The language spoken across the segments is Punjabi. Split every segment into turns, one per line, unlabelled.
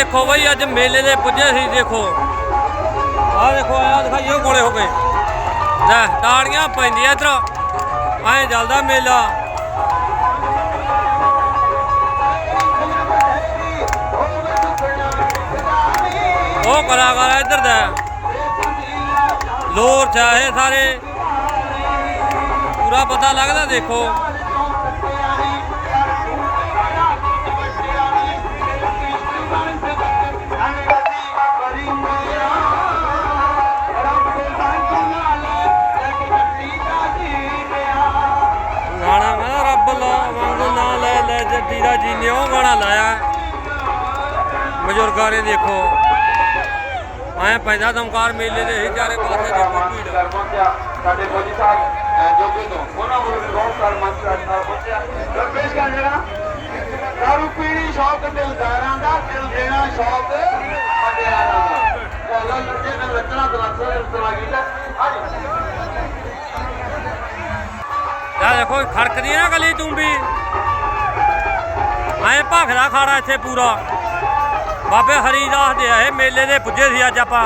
ਦੇਖੋ ਬਈ, ਅੱਜ ਮੇਲੇ ਦੇ ਪੁੱਜੇ ਸੀ, ਦੇਖੋ। ਆਹ ਦੇਖੋ, ਆਹ ਦਿਖਾਈਓ ਕੋਲੇ ਹੋ ਗਏ। ਲੈ, ਤਾੜੀਆਂ ਪੈਂਦੀਆਂ ਇੱਧਰ। ਐਂ ਚੱਲਦਾ ਮੇਲਾ। ਉਹ ਕਲਾਕਾਰ ਇੱਧਰ ਦਾ। ਲੋਰ ਚਾਹੇ ਸਾਰੇ। ਪੂਰਾ ਪਤਾ ਲੱਗਦਾ, ਦੇਖੋ। ਲੈ ਲੈ ਦਾ ਜੀਨੇ ਉਹ ਗਾਣਾ ਲਾਇਆ। ਬਜ਼ੁਰਗਾਂ ਨੇ ਦੇਖੋ। ਐ ਪੈਂਦਾ ਦਮਕਾਰ ਮੇਲੇ ਦੇ ਹੀ ਚਾਰੇ ਪਾਸੇ ਦੇਖੋ ਭੀੜ।
ਸਾਡੇ ਮੋਦੀ ਸਾਹਿਬ ਜੋਗੇ ਤੋਂ। ਉਹਨਾਂ ਵੀ ਬਹੁਤ ਸਾਰਾ ਮੰਚ ਨਾਲ ਪਹੁੰਚਿਆ। ਤਾਂ ਪੇਸ਼ ਕਰ ਜਿਹੜਾ ਦਾਰੂ ਪੀਣੀ ਸ਼ੌਕ ਦਿਲਦਾਰਾਂ ਦਾ ਦਿਲ ਦੇਣਾ ਸ਼ੌਕ ਅਡਿਆਰਾਂ ਦਾ। ਚੱਲੋ ਲੱਗੇ ਨੇ ਲੱਕਣਾ ਦਰਸਾ ਦਰਸਾ ਗੀਤਾ ਹਾਂਜੀ
ਆ ਦੇਖੋ ਖੜਕਦੀ ਨਾ ਗਲੀ ਟੁੰਬੀ ਐ ਭਖਦਾ ਖਾੜਾ ਇੱਥੇ ਪੂਰਾ। ਬਾਬੇ ਹਰੀਦਾਸ ਦੇ ਆਏ ਮੇਲੇ ਦੇ ਪੁੱਜੇ ਸੀ ਅੱਜ ਆਪਾਂ।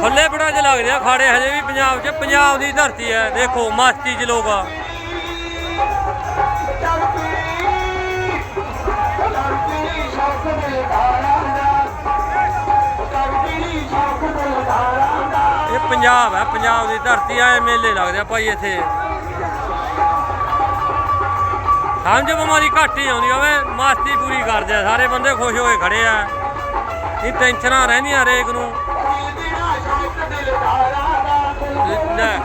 ਖੁੱਲੇ ਪਿੰਡਾਂ 'ਚ ਲੱਗਦੇ ਆ ਖਾੜੇ, ਹਜੇ ਵੀ ਪੰਜਾਬ 'ਚ, ਪੰਜਾਬ ਦੀ ਧਰਤੀ ਹੈ। ਦੇਖੋ, ਮਸਤੀ 'ਚ ਲੋਕ ਆ। ਪੰਜਾਬ ਹੈ, ਪੰਜਾਬ ਦੀ ਧਰਤੀ ਆ, ਇਹ ਮੇਲੇ ਲੱਗਦੇ ਆ ਭਾਈ ਇੱਥੇ। ਸਮਝ ਬਿਮਾਰੀ ਘੱਟ ਹੀ ਆਉਂਦੀ ਹੋਵੇ, ਮਸਤੀ ਪੂਰੀ ਕਰਦੇ ਆ, ਸਾਰੇ ਬੰਦੇ ਖੁਸ਼ ਹੋ ਕੇ ਖੜੇ ਆ। ਇਹ ਟੈਨਸ਼ਨਾਂ ਰਹਿੰਦੀਆਂ ਹਰੇਕ ਨੂੰ। ਲੈ।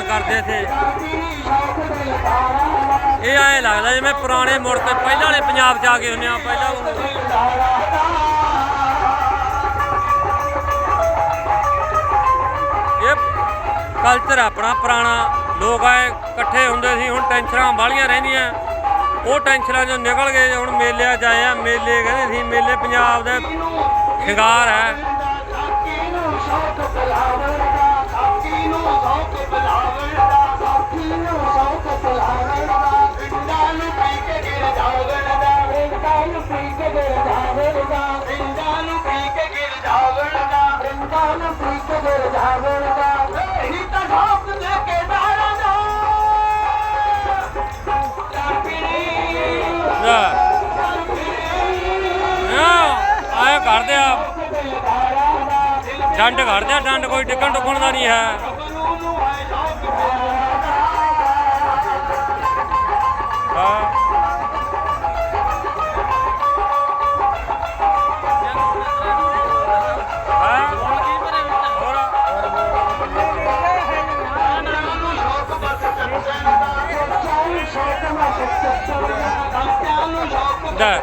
ਐ ਕਰਦੇ ਇੱਥੇ। ਇਹ ਐ ਲੱਗਦਾ ਜਿਵੇਂ ਪੁਰਾਣੇ ਮੁੜ ਕੇ ਪਹਿਲਾਂ ਵਾਲੇ ਪੰਜਾਬ ਚ ਆ ਗਏ ਹੁੰਦੇ ਆ, ਪਹਿਲਾਂ ਇਹ ਕਲਚਰ ਆਪਣਾ, ਪੁਰਾਣਾ। ਲੋਕ ਆਏ, ਇਕੱਠੇ ਹੁੰਦੇ ਸੀ, ਹੁਣ ਟੈਨਸ਼ਨਾਂ ਵਾਲੀਆਂ ਰਹਿੰਦੀਆਂ। ਉਹ ਟੈਨਸ਼ਨਾਂ ਚੋਂ ਨਿਕਲ ਗਏ, ਹੁਣ ਮੇਲਿਆਂ 'ਚ ਆਏ ਆ, ਮੇਲੇ ਕਹਿੰਦੇ ਸੀ, ਮੇਲੇ ਪੰਜਾਬ ਦਾ ਸ਼ਿੰਗਾਰ ਹੈ। ਲੈ। ਕਰਦੇ ਆ। ਡੰਡ ਕਰਦੇ ਆ ਡੰਡ ਕੋਈ ਟਿਕਣ ਟੁਕਣ ਦਾ ਨਹੀਂ ਹੈ। ਲੈ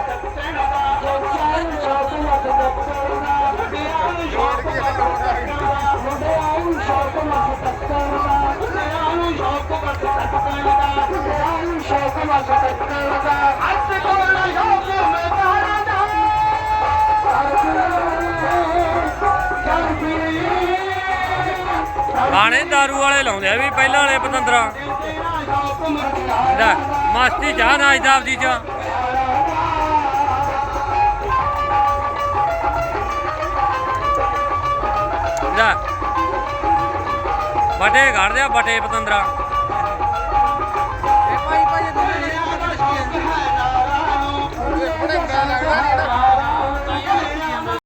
ਗਾਣੇ दारू ਵਾਲੇ ਲਾਉਂਦੇ ਆ ਵੀ ਪਹਿਲਾਂ ਵਾਲੇ ਪਤੰਦਰਾ। ਲੈ ਮਸਤੀ ਜਾ ਨਾਚਦਾ ਆਪਦੀ ਚ। ਬਟੇ ਘੜਦੇ ਆ ਬਟੇ ਪਤੰਦਰਾ।